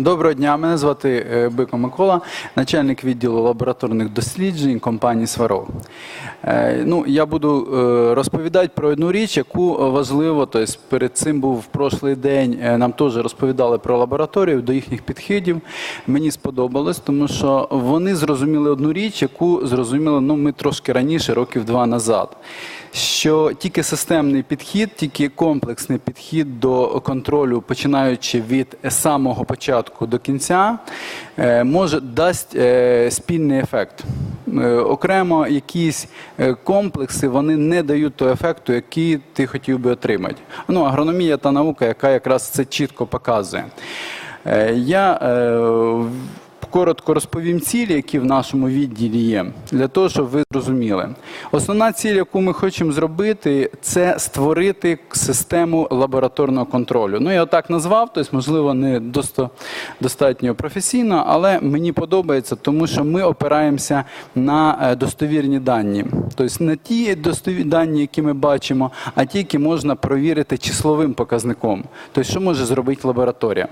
Доброго дня, мене звати е, Бико Микола, начальник відділу лабораторних досліджень компанії Сварог. Е, Ну, я буду е, розповідати про одну річ, яку важливо, тобто перед цим був в прошлий день, нам теж розповідали про лабораторію, до їхніх підхідів. Мені сподобалось, тому що вони зрозуміли одну річ, яку зрозуміли ну, ми трошки раніше, років два назад. Що тільки системний підхід, тільки комплексний підхід до контролю, починаючи від самого початку до кінця, е, може дасть е, спільний ефект. Е, Окремо якісь е, комплекси вони не дають того ефекту, який ти хотів би отримати. Ну, агрономія та наука, яка якраз це чітко показує. Е, Я е, коротко розповім цілі, які в нашому відділі є, для того, щоб ви зрозуміли. Основна ціль, яку ми хочемо зробити, це створити систему лабораторного контролю. Ну, я так назвав, тобто, можливо, не достатньо професійно, але мені подобається, тому що ми опираємося на е, достовірні дані. Тобто не ті достовірні дані, які ми бачимо, а ті, які можна провірити числовим показником. Тобто, що може зробити лабораторія.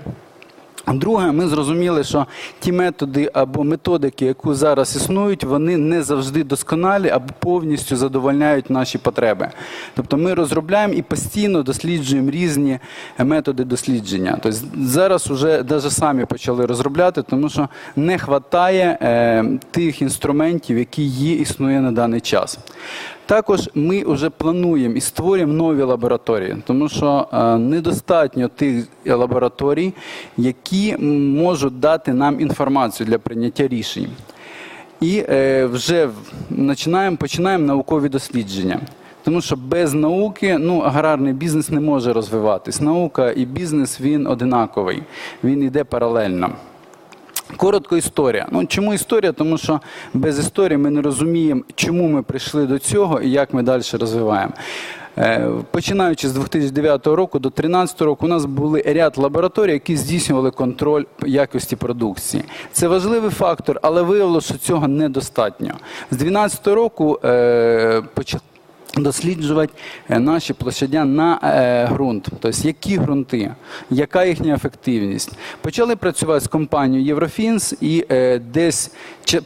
Друге, ми зрозуміли, що ті методи або методики, які зараз існують, вони не завжди досконалі або повністю задовольняють наші потреби. Тобто ми розробляємо і постійно досліджуємо різні методи дослідження. Тобто зараз вже навіть самі почали розробляти, тому що не вистачає е, тих інструментів, які є, існує на даний час. Також ми вже плануємо і створюємо нові лабораторії, тому що е, недостатньо тих лабораторій, які можуть дати нам інформацію для прийняття рішень. І е, вже починаємо, починаємо наукові дослідження. Тому що без науки ну, аграрний бізнес не може розвиватись. Наука і бізнес він одинаковий, він йде паралельно. Коротко історія. Ну чому історія? Тому що без історії ми не розуміємо, чому ми прийшли до цього і як ми далі розвиваємо. Е, Починаючи з 2009 року до 2013 року, у нас були ряд лабораторій, які здійснювали контроль якості продукції. Це важливий фактор, але виявилося, що цього недостатньо. З 2012 року е, досліджувати е, наші площадя на е, ґрунт, тобто які ґрунти, яка їхня ефективність. Почали працювати з компанією Єврофінс і е, десь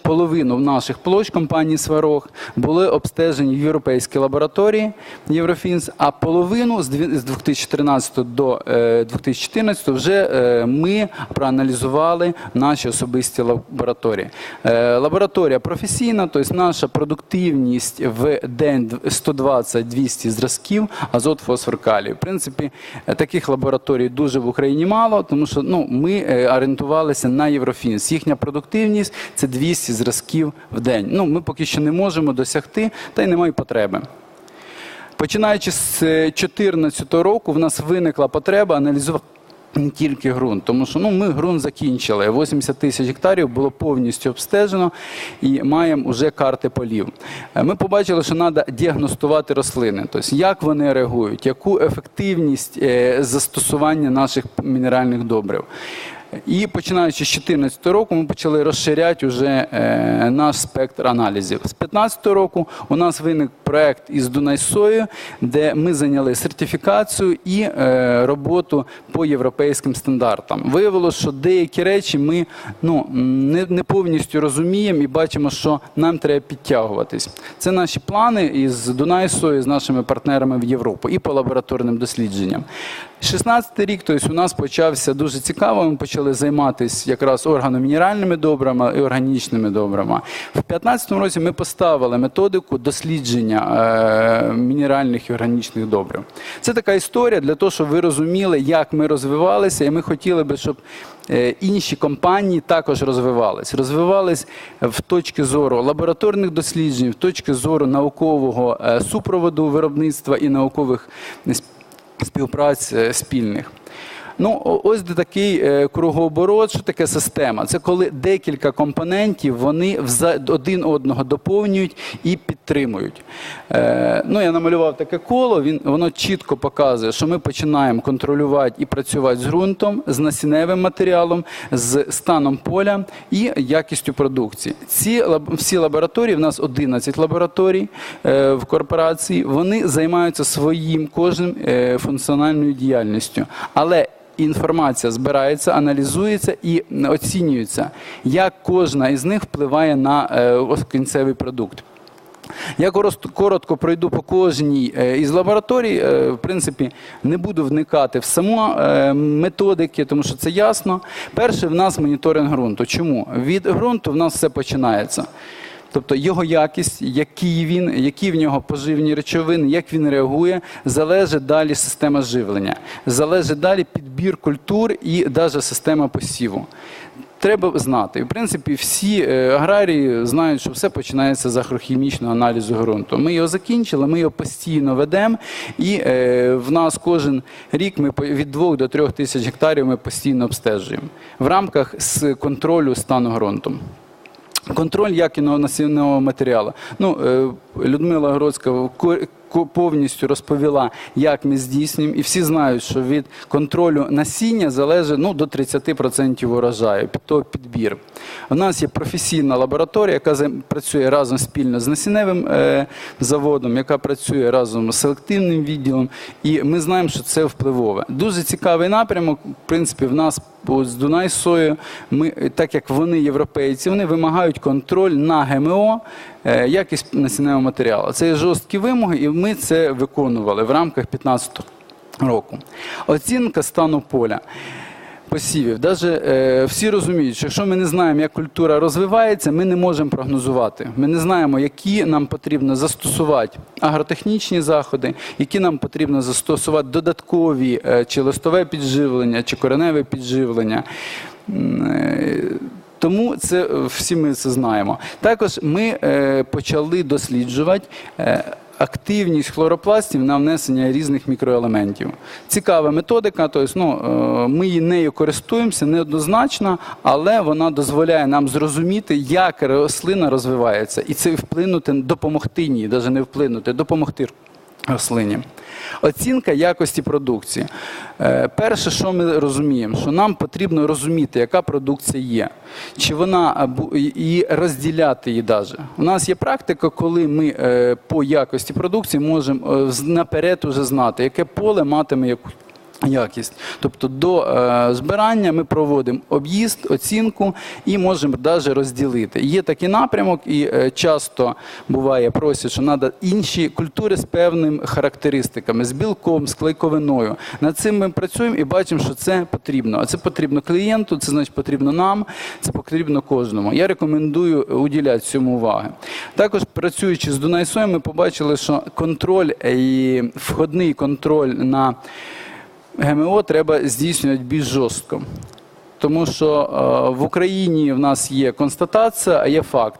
половину наших площ компанії Сварог були обстежені в європейській лабораторії Єврофінс, а половину з 2013 до е, 2014 вже е, ми проаналізували наші особисті лабораторії. Е, Лабораторія професійна, тобто наша продуктивність в день 120-200 зразків азот, фосфор, калій. В принципі, е, таких лабораторій дуже в Україні мало, тому що ну, ми е, орієнтувалися на Єврофінс. Їхня продуктивність це 200 зразків в день. Ну, ми поки що не можемо досягти, та й немає потреби. Починаючи з 2014 року, в нас виникла потреба аналізувати. Тільки ґрунт, тому що ну, ми ґрунт закінчили. 80 тисяч гектарів було повністю обстежено і маємо вже карти полів. Е, Ми побачили, що треба діагностувати рослини, тобто як вони реагують, яку ефективність е, застосування наших мінеральних добрив. І починаючи з 2014 року, ми почали розширяти вже е, наш спектр аналізів. З 2015 року у нас виник проект із Дунайсою, де ми зайняли сертифікацію і е, роботу по європейським стандартам. Виявилося, що деякі речі ми ну, не, не повністю розуміємо і бачимо, що нам треба підтягуватись. Це наші плани із Дунайсою, з нашими партнерами в Європу і по лабораторним дослідженням. 16 рік, тобто у нас почався дуже цікаво. Ми почали займатися якраз органомінеральними добрами і органічними добрами. В 2015 році ми поставили методику дослідження е, мінеральних і органічних добрив. Це така історія для того, щоб ви розуміли, як ми розвивалися, і ми хотіли би, щоб е, інші компанії також розвивались. Розвивались в точки зору лабораторних досліджень, в точки зору наукового е, супроводу виробництва і наукових співпраць спільних. Ну, ось де такий е, кругооборот, що таке система. Це коли декілька компонентів вони один одного доповнюють і підтримують. Е, ну, я намалював таке коло, він, воно чітко показує, що ми починаємо контролювати і працювати з ґрунтом, з насінневим матеріалом, з станом поля і якістю продукції. Ці всі лабораторії, в нас 11 лабораторій е, в корпорації, вони займаються своїм кожним функціональною діяльністю. Але інформація збирається, аналізується і оцінюється, як кожна із них впливає на е, кінцевий продукт. Я коротко пройду по кожній е, із лабораторій. Е, В принципі, не буду вникати в саму методики, тому що це ясно. Перше, в нас моніторинг ґрунту. Чому? Від ґрунту в нас все починається. Тобто його якість, який він, які в нього поживні речовини, як він реагує, залежить далі система живлення, залежить далі підбір культур і навіть система посіву. Треба знати. В принципі, всі е, аграрії знають, що все починається з агрохімічного аналізу ґрунту. Ми його закінчили, ми його постійно ведемо, і е, в нас кожен рік ми від 2 до 3 тисяч гектарів ми постійно обстежуємо в рамках з контролю стану ґрунту. Контроль якісного насінного матеріалу. Ну, е, Людмила ко- повністю розповіла, як ми здійснюємо, і всі знають, що від контролю насіння залежить ну, до 30% урожаю, то підбір. У нас є професійна лабораторія, яка працює разом спільно з насінневим е, заводом, яка працює разом з селективним відділом, і ми знаємо, що це впливове. Дуже цікавий напрямок. В принципі, в нас по- з Дунай сою, ми, так як вони європейці, вони вимагають контроль на ГМО, е, якість насінневого матеріалу. Це є жорсткі вимоги, і ми це виконували в рамках 15 року. Оцінка стану поля. Посівів. Даже е, всі розуміють, що якщо ми не знаємо, як культура розвивається, ми не можемо прогнозувати. Ми не знаємо, які нам потрібно застосувати агротехнічні заходи, які нам потрібно застосувати додаткові е, чи листове підживлення, чи кореневе підживлення. Е, Тому це всі ми це знаємо. Також ми е, почали досліджувати. е, Активність хлоропластів на внесення різних мікроелементів. Цікава методика, тобто, ну, е, ми її нею користуємося неоднозначно, але вона дозволяє нам зрозуміти, як рослина розвивається, і це вплинути, допомогти їй, навіть не вплинути, допомогти рослині. Оцінка якості продукції. Е, Перше, що ми розуміємо, що нам потрібно розуміти, яка продукція є, чи вона бу- і- розділяти її навіть. У нас є практика, коли ми е, по якості продукції можемо е, наперед уже знати, яке поле матиме яку. Якість, тобто до е, збирання ми проводимо об'їзд, оцінку і можемо навіть розділити. Є такий напрямок, і е, часто буває просять, що треба інші культури з певними характеристиками, з білком, з клейковиною. Над цим ми працюємо і бачимо, що це потрібно. А це потрібно клієнту, це значить потрібно нам, це потрібно кожному. Я рекомендую уділяти цьому уваги. Також працюючи з Дунайсою, ми побачили, що контроль е, і входний контроль на ГМО треба здійснювати більш жорстко. Тому що е, в Україні в нас є констатація, а є факт.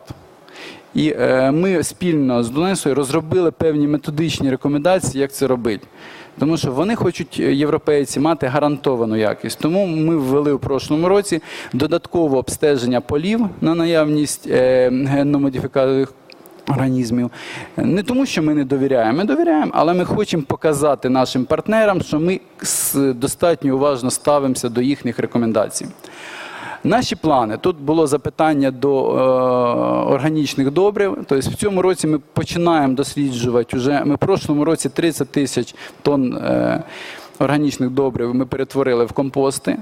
І е, ми спільно з Донесою розробили певні методичні рекомендації, як це робити. Тому що вони хочуть, е, європейці, мати гарантовану якість. Тому ми ввели у прошлому році додаткове обстеження полів на наявність генно-модифікованих організмів. Не тому, що ми не довіряємо, ми довіряємо, але ми хочемо показати нашим партнерам, що ми достатньо уважно ставимося до їхніх рекомендацій. Наші плани. Тут було запитання до е, органічних добрив. Тобто в цьому році ми починаємо досліджувати уже. Ми в прошлому році 30 тисяч тонн е, органічних добрив ми перетворили в компости.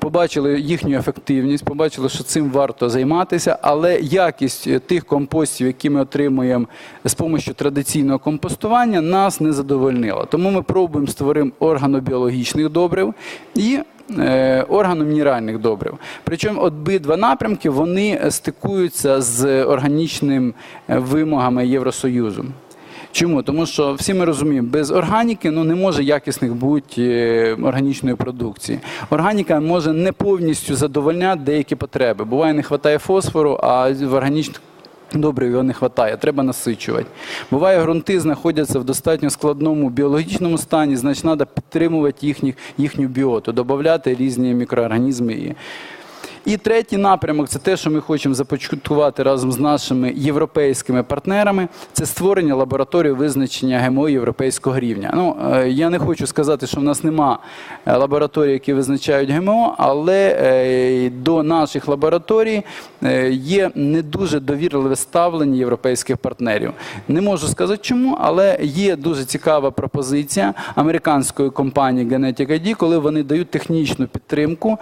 Побачили їхню ефективність, побачили, що цим варто займатися, але якість е, тих компостів, які ми отримуємо з допомогою традиційного компостування, нас не задовольнила. Тому ми пробуємо створити органобіологічних добрив і е, органомінеральних добрив. Причому обидва напрямки вони стикуються з органічними е, вимогами Євросоюзу. Чому? Тому що всі ми розуміємо, без органіки ну, не може якісних бути е, органічної продукції. Органіка може не повністю задовольняти деякі потреби. Буває, не вистачає фосфору, а в органічних добрив його не вистачає, треба насичувати. Буває, ґрунти знаходяться в достатньо складному біологічному стані, значить, треба підтримувати їхніх, їхню біоту, додати різні мікроорганізми. І, третій напрямок це те, що ми хочемо започаткувати разом з нашими європейськими партнерами. Це створення лабораторії визначення ГМО європейського рівня. Ну е, я не хочу сказати, що в нас нема е, лабораторій, які визначають ГМО, але е, до наших лабораторій є не дуже довірливе ставлення європейських партнерів. Не можу сказати чому, але є дуже цікава пропозиція американської компанії Genetic ID, коли вони дають технічну підтримку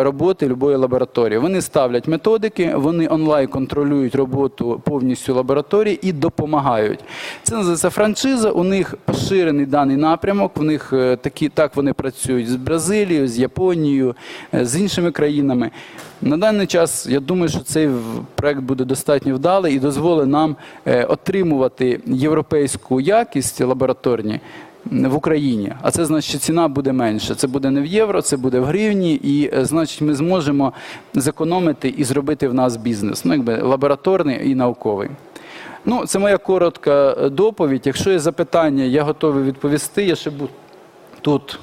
роботи любої лабораторії. Вони ставлять методики, вони онлайн контролюють роботу повністю лабораторії і допомагають. Це називається франшиза. У них поширений даний напрямок. В них е, такі так вони працюють з Бразилією, з Японією, е, з іншими країнами. На даний час я думаю, що цей проект буде достатньо вдалий і дозволить нам е, отримувати європейську якість лабораторні в Україні. А це значить, що ціна буде менша. Це буде не в євро, це буде в гривні, і е, значить, ми зможемо зекономити і зробити в нас бізнес. Ну, якби лабораторний і науковий. Ну, це моя коротка е, доповідь. Якщо є запитання, я готовий відповісти. Я ще буду тут